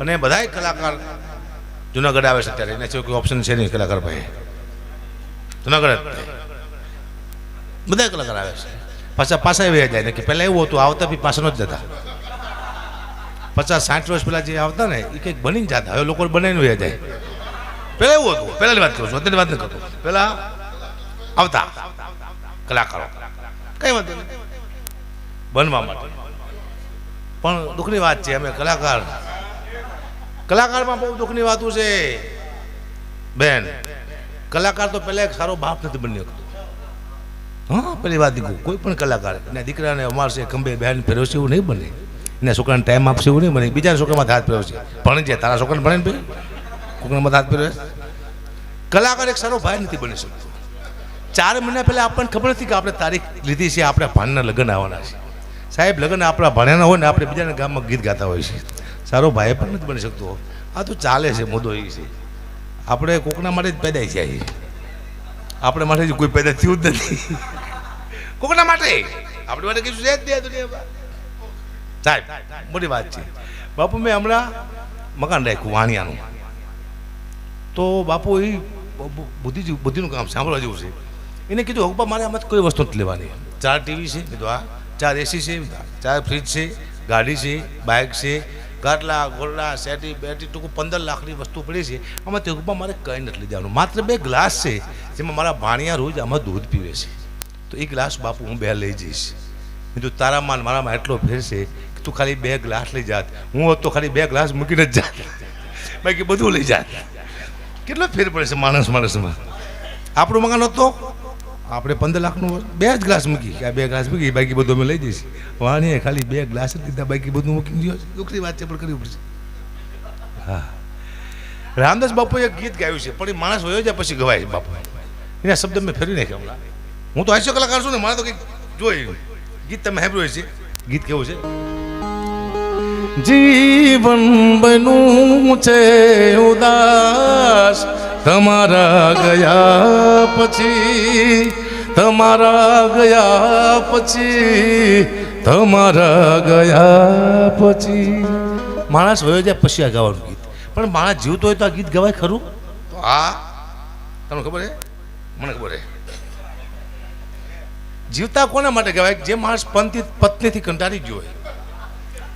અને બધાય કલાકાર જુનાગઢ આવે છે ત્યારે એને સિવાય કોઈ ઓપ્શન છે નહીં કલાકાર ભાઈ જુનાગઢ. બધા કલાકાર આવે છે. પાછા પાછા એવી જાય ને કે પહેલાં એવું હતું, આવતા બી પાછા જ જતા. પચાસ સાઠ વર્ષ પહેલાં જે આવતા ને એ કંઈક બનીને જતા. હવે લોકો બનાવીને વહી જાય. પહેલાં એવું હતું, પહેલાંની વાત કરું છું અત્યારની વાત નથી કરતો પહેલાં આવતા કલાકારો. કઈ નહીં. બનવા માટે. પણ દુઃખની વાત છે, અમે કલાકાર કલાકારમાં બહુ દુઃખની વાતું છે. બેન, કલાકાર તો પહેલાં એક સારો બાપ નથી બની શકતો. હા, પહેલી વાત દીકું કોઈ પણ કલાકાર. એના દીકરાને અમારશે ખંભે બહેન ફેરવશે એવું નહીં બને. એના છોકરાને ટાઈમ આપશે, એવું નહીં બને. બીજા છોકરામાં હાથ ફેરવશે ભણે છે, તારા છોકરાને ભણે ને ભાઈ છોકરામાં હાથ ફેરવે કલાકાર એક સારો ભાઈ નથી બની શકતો. ચાર મહિના પહેલાં આપણને ખબર નથી કે આપણે તારીખ લીધી છે, આપણે ભાનના લગ્ન આવવાના છે. સાહેબ, લગ્ન આપણા ભણ્યાના હોય ને આપણે બીજાના ગામમાં ગીત ગાતા હોય છે. સારો ભાઈ પણ નથી બની શકતો. આ તો ચાલે છે, મુદ્દો એ છે. આપણે કોકના માટે જ પેદા થયા આપણે માટે કોઈ પેદા થયું જ નથી. કોકના માટે? આપણે માટે કીધું છે જ આ દુનિયામાં. સાહેબ, મોટી વાત છે. બાપુ, મેં હમણાં મકાન રાખ્યું, વાણિયાનું. તો બાપુ એ બુદ્ધિ બુદ્ધિનું કામ સાંભળવા જેવું છે. એને કીધું હકબા મારે આમાં કોઈ વસ્તુ નથી લેવાની. ચાર ટીવી છે, કીધું, હા. ચાર એસી છે, ચાર ફ્રીજ છે, ગાડી છે બાઇક છે, ગાટલા, ગોરડા, સેટી, બેટી, ટૂંકું પંદર લાખની વસ્તુ પડી છે. આમાં તે રૂપમાં મારે કંઈ નથી જવાનું માત્ર બે ગ્લાસ છે, જેમાં મારા ભાણિયા રોજ આમાં દૂધ પીવે છે. તો એ ગ્લાસ બાપુ, હું બે લઈ જઈશ. કીધું તારામાં મારામાં એટલો ફેર છે કે તું ખાલી બે ગ્લાસ લઈ જાત. હું તો ખાલી બે ગ્લાસ મૂકીને જ જાત. બાકી બધું લઈ જાત. કેટલો ફેર પડે છે માણસ માણસમાં. આપણું મકાન હતો આપણે પંદર લાખનું બે જ ગ્લાસ મૂકી કે બે ગ્લાસ મૂકી બાકી બધું અમે લઈ જઈશ. વાણીએ ખાલી બે ગ્લાસ જ લીધા, બાકી બધું મૂકી ગયો છે. દુઃખની વાત છે, પણ કરવી પડશે. હા. રામદાસ બાપુએ ગીત ગાયું છે, પણ એ માણસ હોયો જાય પછી ગવાય બાપુ એના શબ્દ મેં ફેરવી નાખ્યા હમણાં. હું તો હાસ્ય કલાકાર છું ને, મારે તો કંઈક જોઈ ગીત તમે સાંભળ્યું છે ગીત કેવું છે? જીવન બનું છે ઉદાસ તમારા ગયા પછી, તમારા ગયા પછી, તમારા ગયા પછી. માણસ વયો જાય પછી આ ગાવાનું ગીત. પણ માણસ જીવતો હોય તો આ ગીત ગવાય ખરું? તો આ તમને ખબર છે? મને ખબર છે. જીવતા કોના માટે કહેવાય જે માણસ પંથી પત્નીથી કંટાળી ગયો હોય.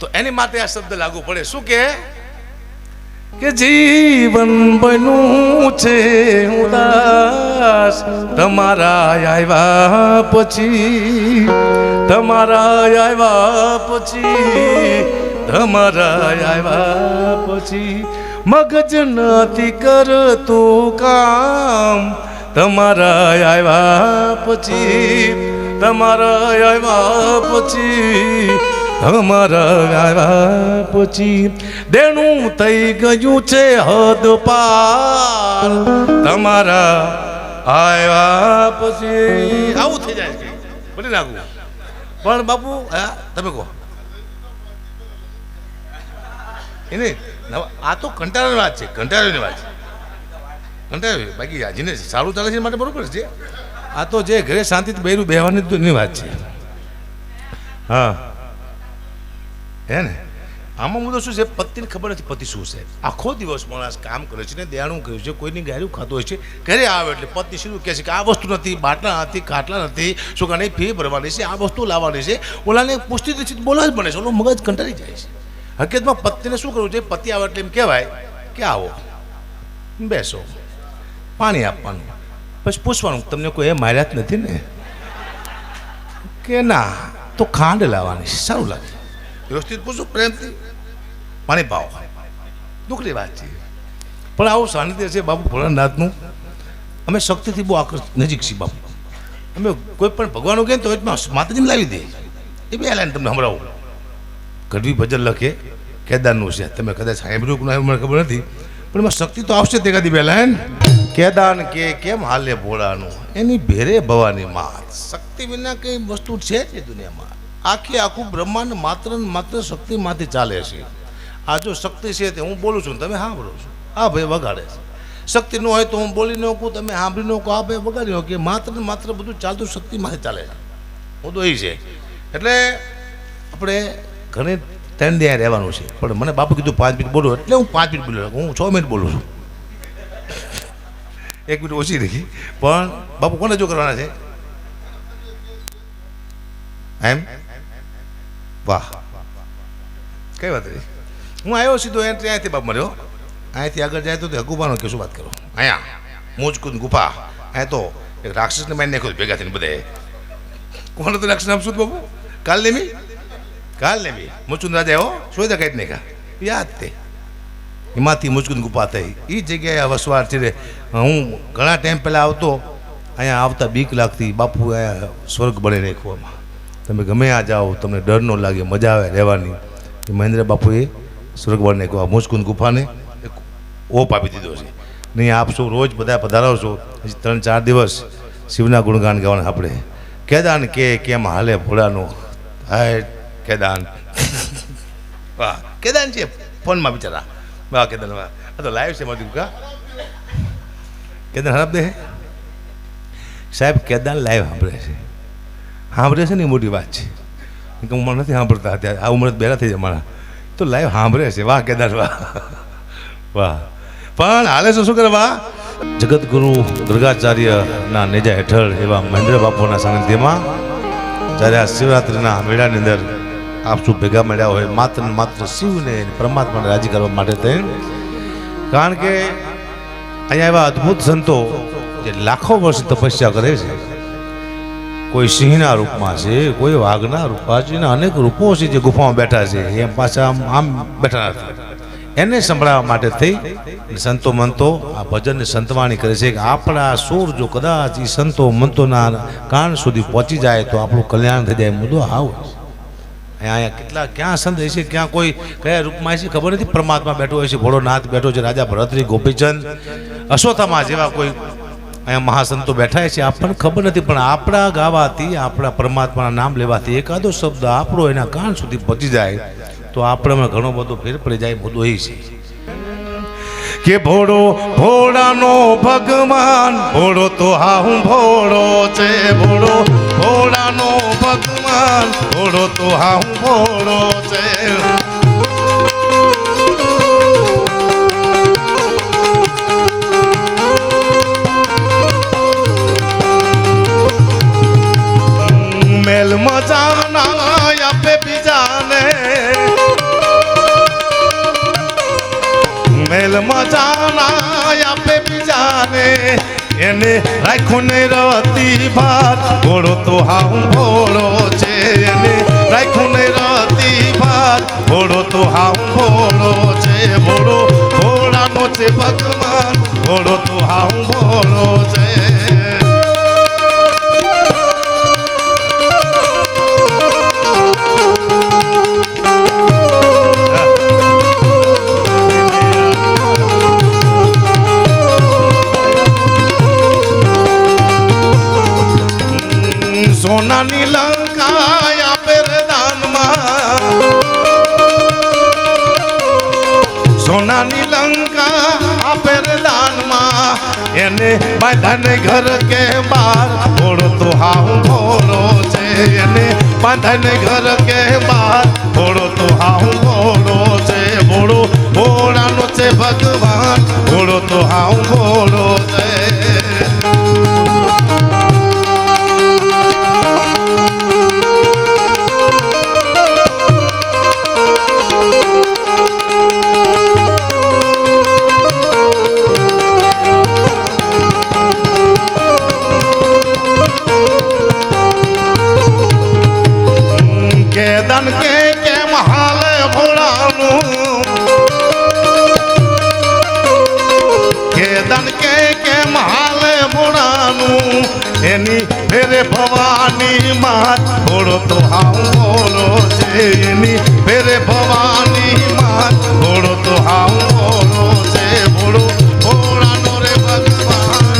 તો એની માટે આ શબ્દ લાગુ પડે. શું કે? કે જીવન બન્યું છે ઉદાસ તમારા આવ્યા પછી, તમારા આવ્યા પછી, તમારા આવ્યા પછી મગજ નથી કરતું કામ. તમારા આવ્યા પછી, તમારા આવ્યા પછી અમારા આવ્યા પછી દેણું થઈ ગયું છે હદ પાર. તમારા આવ્યા પછી આવું થઈ જાય બોલી નાખવું પણ બાપુ હા તમે કહો. એને આ તો કંટાળાની વાત છે, કંટાળાની વાત છે. કંટાળી બાકી હાજીને સારું ચાલે છે માટે બરોબર છે. આ તો જે ઘરે શાંતિથી બહેરું બેહવાની વાત છે. હા. હે ને? આમાં મુદ્દો શું છે, પતિને ખબર નથી, પતિ શું છે. આખો દિવસ માણસ કામ કરે છે ને દેણું કર્યું છે, કોઈની ગાયું ખાતો હોય છે, ઘરે આવે એટલે પત્ની શું કહે છે કે, આ વસ્તુ નથી, બાટલા નથી, ખાટલા નથી, શું કાને ફી ભરવાની છે, આ વસ્તુ લાવવાની છે. ઓલાને પૂછતી નથી બોલા જ બને છે, ઓલો મગજ કંટાળી જાય છે. હકીકતમાં પત્નીને શું કરવું છે પતિ આવે એટલે એમ કહેવાય કે આવો, બેસો, પાણી આપવાનું. પછી પૂછવાનું, તમને કોઈ એ માર્યા જ નથી ને? કે ના, તો ખાંડ લાવવાની. સારું લાગે. વ્યવસ્થિત પૂછું, પ્રેમથી. પાણી પાવો દુઃખની વાત છે. પણ આવું સાનિધ્ય છે બાપુ ભોળાનાથનું. અમે શક્તિથી બહુ આકર્ષ, નજીક છીએ બાપુ. અમે કોઈ પણ ભગવાનનું કહે તો માતાજીને લાવી દે. એ બે લાઈન તમને સંભળાવું. ગઢવી ભજન લખે, કેદારનું છે. તમે કદાચ સાંભળ્યું કે મને ખબર નથી. પણ એમાં શક્તિ તો આવશે તે કદી પહેલાં લાઈન. કેદાન કે કેમ હાલે ભોળાનું? એની ભેરે ભવાની માત શક્તિ વિના કંઈ વસ્તુ છે જ દુનિયામાં. આખી આખું બ્રહ્માંડ માત્ર ને માત્ર શક્તિમાંથી ચાલે છે. આ જો શક્તિ છે તે હું બોલું છું તમે સાંભળો છો. આ ભાઈ વગાડે છે. શક્તિ ન હોય તો હું બોલી ન કહું તમે સાંભળી ન કહો આ ભાઈ વગાડી કે માત્ર ને માત્ર બધું ચાલતું શક્તિમાંથી ચાલે છે. હું તો એ છે. એટલે આપણે ઘણી ત્રણ ત્યાં રહેવાનું છે. પણ મને બાપુ કીધું પાંચ મિનિટ બોલો એટલે હું પાંચ મિનિટ બોલું હું છ મિનિટ બોલું છું. એક મિનિટ ઓછી રહી. પણ બાપુ કોને જો કરવાના છે? એમ? વાહ. કઈ વાત રહી હું આવ્યો સીધો એન્ટ્રી ત્યાંથી બાપ મળ્યો. અહીંયાથી આગળ જાય તો હકુબાનો કે શું વાત કરો. અહીંયા, મોજકુંદ ગુફા. અહીંયા તો એક રાક્ષસને મારી નાખ્યો ભેગા થઈને બધે. કોણ હતું રાક્ષસ નામ શું બાપુ? કાલ નેમી કાલ નેમી મુચુંદ રાજા એવો સોયદા કાઢી નાખ્યા. યાદ તે. એમાંથી મુચકુંદ ગુફા થઈ. એ જગ્યાએ વસવાટ છે હું ઘણા ટાઈમ પહેલાં આવતો, અહીંયા આવતા બીક લાગતી, બાપુ અહીંયા સ્વર્ગ બની નાખવામાં તમે ગમે આ જાઓ, તમને ડર ન લાગે, મજા આવે રહેવાની. એ મહેન્દ્ર બાપુએ સુરગવાળને બની મુસ્કુંદ ગુફાને ઓપ આપી દીધો છે. નહીં આપશો રોજ બધા પધારો છો. હજી ત્રણ ચાર દિવસ શિવના ગુણગાન ગાવાના આપણે. કેદાન કે કેમ હાલે ભોળાનો? હાય, કેદાન. વાહ, કેદાન છે, ફોનમાં બિચારા. વાહ, કેદાન, વાહ. આ તો લાઈવ છે મારી કા કેદાન હરાબ દે સાહેબ, કેદાન લાઈવ સાંભળે છે. સાંભળે છે ને એ મોટી વાત છે. કે હું નથી સાંભળતા અત્યારે. આ ઉંમર બેરા થઈ જાય મારા. તો લાઈવ સાંભળે છે. વાહ, કેદાર, વાહ. વાહ. પણ હાલે શું શું કરે વાહ જગતગુરુ દુર્ગાચાર્યના નેજા હેઠળ એવા મહેન્દ્ર બાપુના સાનિધ્યમાં જ્યારે આ શિવરાત્રિના મેળાની અંદર આપ શું ભેગા મળ્યા હોય, માત્ર ને માત્ર શિવને પરમાત્માને રાજી કરવા માટે તે. કારણ કે અહીંયા એવા અદ્ભુત સંતો જે લાખો વર્ષ તપસ્યા કરે છે. કોઈ સિંહના રૂપમાં છે, કોઈ વાઘના રૂપમાં છે અને અનેક રૂપો છે જે ગુફામાં બેઠા છે. એમ પાછા આમ આમ બેઠા નથી. એને સંભળાવવા માટે થઈ સંતો મંતો આ ભજનની સંતવાણી કરે છે કે આપણા સુર જો કદાચ એ સંતો મંતોના કાન સુધી પહોંચી જાય તો આપણું કલ્યાણ થઈ જાય. મુદ્દો આવો અહીંયા કેટલા ક્યાં સંત છે, ક્યાં કોઈ કયા રૂપમાં છે, ખબર નથી. પરમાત્મા બેઠો હોય છે, ભોળોનાથ બેઠો છે, રાજા ભરતરી, ગોપીચંદ, અશ્વત્થામા જેવા કોઈ અહીંયા મહાસંતો બેઠા છે, આપણને ખબર નથી, પણ આપણા ગાવાથી, આપણા પરમાત્માના નામ લેવાથી એકાદો શબ્દ આપણો એના કાન સુધી પહોંચી જાય, તો આપણામાં ઘણો બધો ફેર પડી જાય મુદ્દો એ છે. કે ભોળો, ભોળાનો ભગવાન, ભોળો તો હા, હું ભોળો છે, ભોળો, ભોળાનો ભગવાન, ભોળો તો હા, હું ભોળો છે. એને રાખો ને રતી ભાત ઘોડો તો હાઉ ઘર કે બાર ભોળો તો હાવ ભોળો છે અને બાંધન ઘર કે બાર ભોળો તો હાવ ભોળો છે. ભોળો ભોળાનો છે ભગવાન ભોળો તો હાવ ભોળો છે એની ફેરે ભવાની માત. ભોળો તો છે એની ફેરે ભવાની માત. ભોળો તો ભોળો છે ભોળો ભોળાનો રે ભગવાન.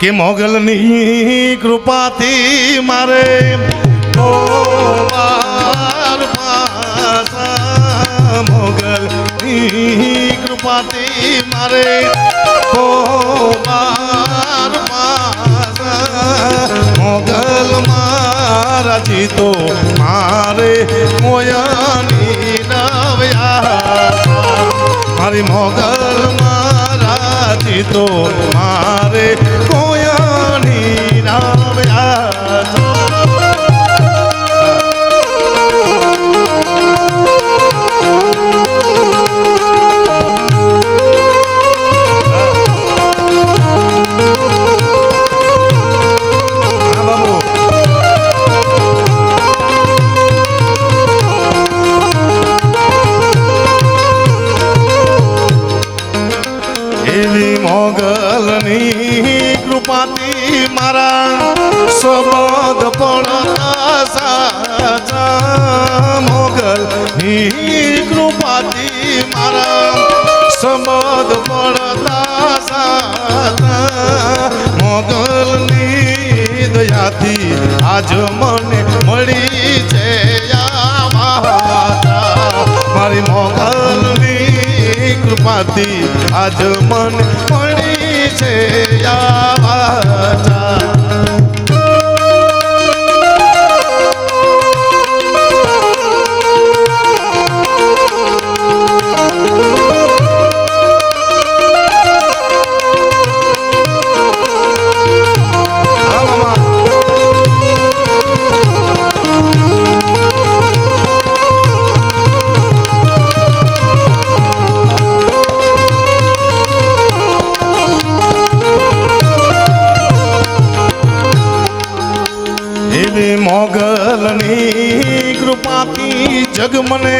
કે મોગલની કૃપાથી મારે મોગલની કૃપાથી મારે ઓ બાર પાસા. મોગલમાં મારા જીતો મારે મોયાની નવ્યા. મારી મોગલ મારા જીતો મારે કૃપાથી મારા સ્વબોધ પડતા સાચા મોગલની કૃપાથી મારા સબદ પડતા સાચા મોગલની દયાથી આજ મને મળી છે મારી મોગલની કૃપાથી આજ મને મળી છે આ એવી મોગલની કૃપાથી જગ મને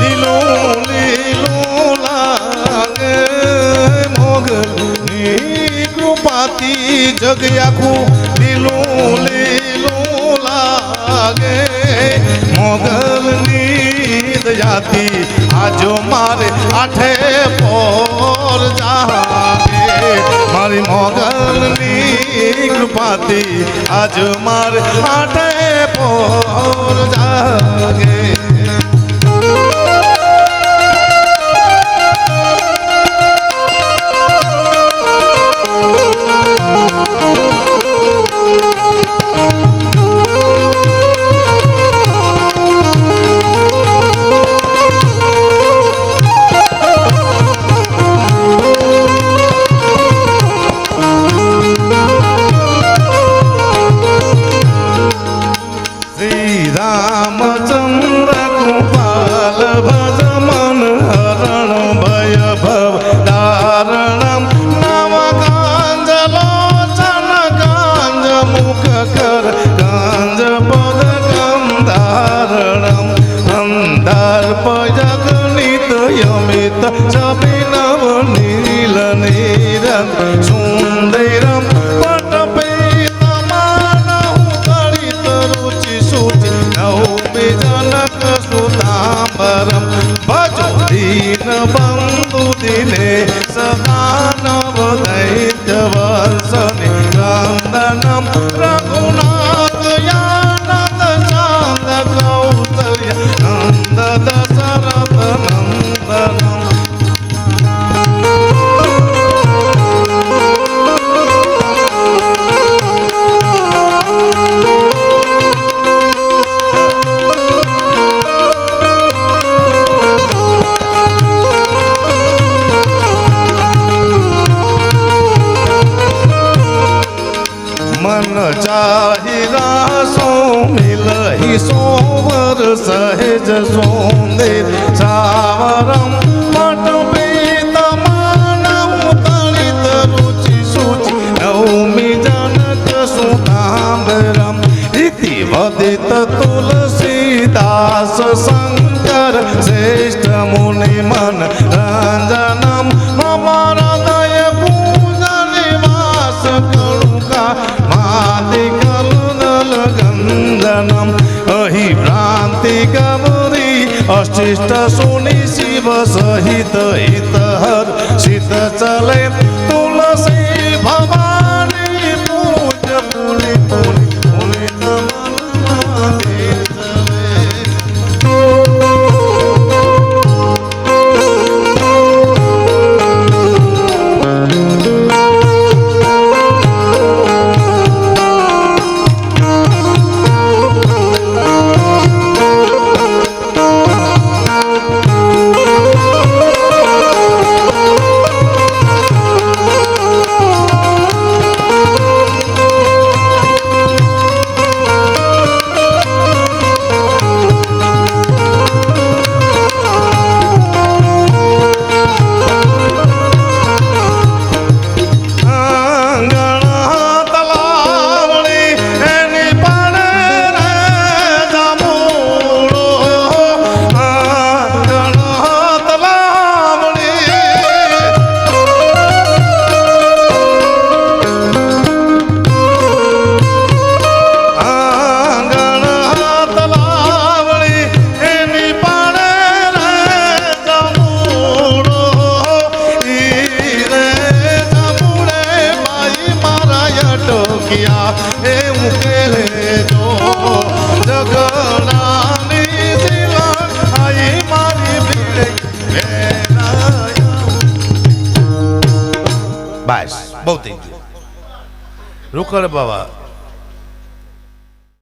લીલું લીલું લાગે. મોગલની કૃપાથી જગ આખું લીલું લીલું લાગે. મોગલની દયાથી આજો મારે આઠે પોર જાગે. મારી મોગલની કૃપાથી આજ મારે આઠે પોર જાગે સુતાંબરમ ઇતિ વદિત તુલસીદાસ શંકર શ્રેષ્ઠ મુનિ મન રંજનમ મમ હૃદય પૂજન વાસ કરુકા માતિ કલદલ ગંધનમ અહિ ભ્રાંતિ ગૌરી અષ્ટિષ્ટ સુનિ શિવ સહિત હિતહર શીત ચલે બસ બહુ